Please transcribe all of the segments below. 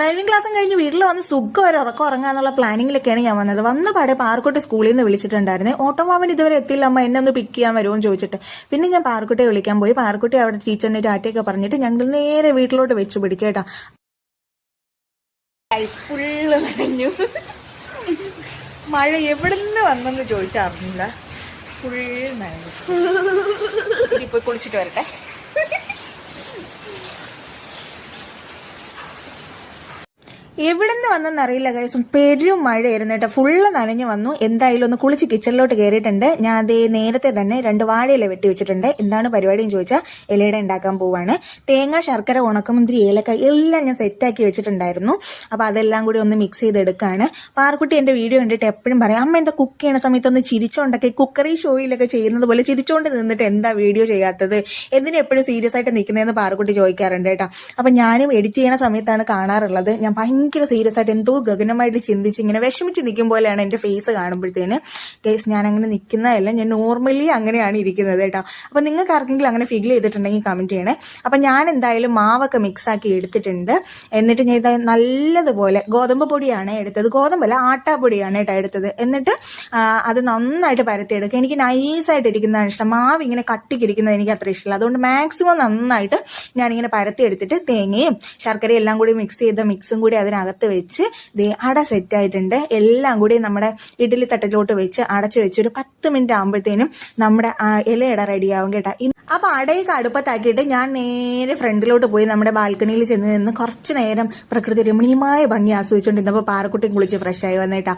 Driving ക്ലാസ്സും കഴിഞ്ഞ് വീട്ടിൽ വന്ന് സുഖം ഒരു ഉറക്കം ഉറങ്ങാന്നുള്ള പ്ലാനിങ്ങിലൊക്കെയാണ് ഞാൻ വന്നത്. വന്ന പാടെ പാറക്കുട്ടി സ്കൂളിൽ നിന്ന് വിളിച്ചിട്ടുണ്ടായിരുന്നേ. ഓട്ടോമാവൻ ഇതുവരെ എത്തിയില്ല. അമ്മ എന്നെ ഒന്ന് പിക്ക് ചെയ്യാൻ വരുമോ? എന്ന് ചോദിച്ചിട്ട്. പിന്നെ ഞാൻ പാറക്കുട്ടിയെ വിളിക്കാൻ പോയി. പാറക്കുട്ടി അവിടെ ടീച്ചറിന് ടാറ്റയൊക്കെ പറഞ്ഞിട്ട് ഞങ്ങൾ നേരെ വീട്ടിലോട്ട് വെച്ച് പിടിച്ചേട്ടാ ഫുള്ള് നനഞ്ഞു. മഴ എവിടുന്ന് വന്നെന്ന് ചോദിച്ചറിഞ്ഞില്ല ഫുൾ നനഞ്ഞു. പോയി കുളിച്ചിട്ട് വരട്ടെ. എവിടുന്ന് വന്നെന്ന് അറിയില്ല കൈസും പെരും മഴയായിരുന്നു കേട്ടോ. ഫുള്ള് നനഞ്ഞു വന്നു. എന്തായാലും ഒന്ന് കുളിച്ച് കിച്ചണിലോട്ട് കയറിയിട്ടുണ്ട് ഞാൻ അതേ നേരത്തെ തന്നെ രണ്ട് വാഴയില വെട്ടി വെച്ചിട്ടുണ്ട്. എന്താണ് പരിപാടി എന്ന് ചോദിച്ചാൽ ഇലയുടെ ഉണ്ടാക്കാൻ പോവാണ്. തേങ്ങ ശർക്കര ഉണക്കമുന്തിരി ഏലക്ക എല്ലാം ഞാൻ സെറ്റാക്കി വെച്ചിട്ടുണ്ടായിരുന്നു. അപ്പോൾ അതെല്ലാം കൂടി ഒന്ന് മിക്സ് ചെയ്തെടുക്കുകയാണ് പാർക്കുട്ടി എന്റെ വീഡിയോ കണ്ടിട്ട് എപ്പോഴും പറയാം അമ്മ എന്താ കുക്ക് ചെയ്യണ സമയത്ത് ഒന്ന് ചിരിച്ചോണ്ടൊക്കെ കുക്കറി ഷോയിലൊക്കെ ചെയ്യുന്നത് പോലെ ചിരിച്ചോണ്ട് നിന്നിട്ട് എന്താ വീഡിയോ ചെയ്യാത്തത്? എന്തിനാ എപ്പോഴും സീരിയസ് ആയിട്ട് നിൽക്കുന്നതെന്ന് പാർക്കുട്ടി ചോദിക്കാറുണ്ട് കേട്ടോ. അപ്പം ഞാനും എഡിറ്റ് ചെയ്യണ സമയത്താണ് കാണാറുള്ളത്. ഞാൻ ഭയങ്കര സീരിയസ് ആയിട്ട് എന്തോ ഗഗനമായിട്ട് ചിന്തിച്ച് ഇങ്ങനെ വിഷമിച്ച് നിൽക്കും പോലെയാണ് എന്റെ ഫേസ് കാണുമ്പോഴത്തേന്. കേസ് ഞാൻ അങ്ങനെ നിൽക്കുന്നതല്ല ഞാൻ നോർമലി അങ്ങനെയാണ് ഇരിക്കുന്നത് കേട്ടോ. അപ്പം നിങ്ങൾക്ക് ആർക്കെങ്കിലും അങ്ങനെ ഫീൽ ചെയ്തിട്ടുണ്ടെങ്കിൽ കമന്റ് ചെയ്യണേ. അപ്പം ഞാൻ എന്തായാലും മാവൊക്കെ മിക്സ് ആക്കി എടുത്തിട്ടുണ്ട്. എന്നിട്ട് ഞാൻ നല്ലതുപോലെ ഗോതമ്പ് പൊടിയാണ് എടുത്തത്. ഗോതമ്പല്ല ആട്ടാപ്പൊടിയാണ് കേട്ടോ എടുത്തത്. എന്നിട്ട് അത് നന്നായിട്ട് പരത്തിയെടുക്കുക. എനിക്ക് നൈസായിട്ട് ഇരിക്കുന്നതാണ് ഇഷ്ടം. മാവ് ഇങ്ങനെ കട്ടിക്കിരിക്കുന്നത് എനിക്ക് അത്ര ഇഷ്ടമില്ല. അതുകൊണ്ട് മാക്സിമം നന്നായിട്ട് ഞാനിങ്ങനെ പരത്തിയെടുത്തിട്ട് തേങ്ങയും ശർക്കരയും എല്ലാം കൂടി മിക്സ് ചെയ്ത മിക്സും കൂടി അതിനകത്ത് വെച്ച് ദേ അട സെറ്റ് ആയിട്ടുണ്ട് എല്ലാം കൂടി നമ്മുടെ ഇഡ്ഡലി തട്ടിലോട്ട് വെച്ച് അടച്ച് വെച്ച് ഒരു പത്ത് മിനിറ്റ് ആകുമ്പോഴത്തേനും നമ്മുടെ ഇലയട റെഡിയാവും കേട്ടോ. ഇ- അപ്പൊ അടയൊക്കെ അടുപ്പത്താക്കിയിട്ട് ഞാൻ നേരെ ഫ്രണ്ടിലോട്ട് പോയി നമ്മുടെ ബാൽക്കണിയിൽ ചെന്ന് നിന്ന് കുറച്ച് നേരം പ്രകൃതി രമണീയമായ ഭംഗി ആസ്വദിച്ചുകൊണ്ട് ഇന്നപ്പോൾ പാറക്കുട്ടിയും കുളിച്ച് ഫ്രഷ് ആയി വന്നിട്ടാ.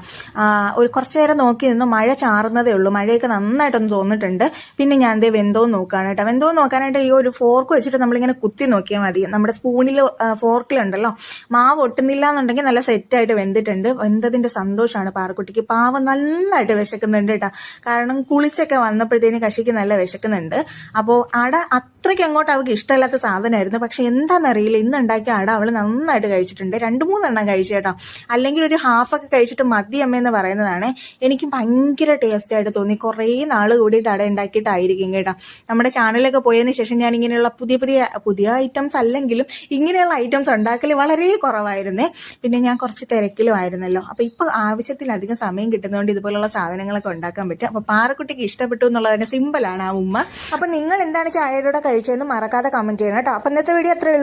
ഒരു കുറച്ച് നേരം നോക്കി നിന്ന് മഴ ചാറുന്നതേ ഉള്ളൂ. മഴയൊക്കെ നന്നായിട്ടൊന്ന് തോന്നിട്ടുണ്ട്. പിന്നെ ഞാൻ ദേ വെന്തോ നോക്കുകയാണ് കേട്ടോ. വെന്തോ നോക്കാനായിട്ട് ഈ ഒരു ഫോർക്ക് വെച്ചിട്ട് നമ്മളിങ്ങനെ കുത്തി നോക്കിയാൽ മതി. നമ്മുടെ സ്പൂണിൽ ഫോർക്കിലുണ്ടല്ലോ മാവ് ഒട്ടുന്നില്ല എന്നുണ്ടെങ്കിൽ നല്ല സെറ്റായിട്ട് വെന്തിട്ടുണ്ട്. വെന്തതിന്റെ സന്തോഷമാണ് പാറക്കുട്ടിക്ക്. പാവം നന്നായിട്ട് വിശക്കുന്നുണ്ട് കേട്ടോ. കാരണം കുളിച്ചൊക്കെ വന്നപ്പോഴത്തേന് കശിക്ക് നല്ല വിശക്കുന്നുണ്ട്. അപ്പോൾ അട അത്രയ്ക്ക് അങ്ങോട്ട് അവൾക്ക് ഇഷ്ടമില്ലാത്ത സാധനമായിരുന്നു. പക്ഷെ എന്താണെന്നറിയില്ല ഇന്ന് ഉണ്ടാക്കിയ അട അവൾ നന്നായിട്ട് കഴിച്ചിട്ടുണ്ട്. രണ്ട് മൂന്നെണ്ണം കഴിച്ചു കേട്ടോ. അല്ലെങ്കിൽ ഒരു ഹാഫൊക്കെ കഴിച്ചിട്ട് മതി അമ്മയെന്ന് പറയുന്നതാണ് എനിക്ക് ഭയങ്കര ടേസ്റ്റ് ആയിട്ട് തോന്നി. കുറേ നാൾ കൂടിയിട്ട് അട ഉണ്ടാക്കിയിട്ടായിരിക്കും കേട്ടോ. നമ്മുടെ ചാനലൊക്കെ പോയതിന് ശേഷം ഞാൻ ഇങ്ങനെയുള്ള പുതിയ പുതിയ പുതിയ ഐറ്റംസ് അല്ലെങ്കിലും ഇങ്ങനെയുള്ള ഐറ്റംസ് ഉണ്ടാക്കൽ വളരെ കുറവായിരുന്നേ. പിന്നെ ഞാൻ കുറച്ച് തിരക്കിലും ആയിരുന്നല്ലോ. അപ്പോൾ ഇപ്പോൾ ആവശ്യത്തിലധികം സമയം കിട്ടുന്നതുകൊണ്ട് ഇതുപോലുള്ള സാധനങ്ങളൊക്കെ ഉണ്ടാക്കാൻ പറ്റും. അപ്പോൾ പാറക്കുട്ടിക്ക് ഇഷ്ടപ്പെട്ടു എന്നുള്ളതിന് സിമ്പിളാണ് ആ ഉമ്മ. അപ്പോൾ നിങ്ങൾ എന്താണ് ചായയുടെ കൂടെ കഴിച്ചതെന്ന് മറക്കാതെ കമന്റ് ചെയ്യണം കേട്ടോ. അപ്പോൾ ഇന്നത്തെ വീഡിയോ അത്രയേ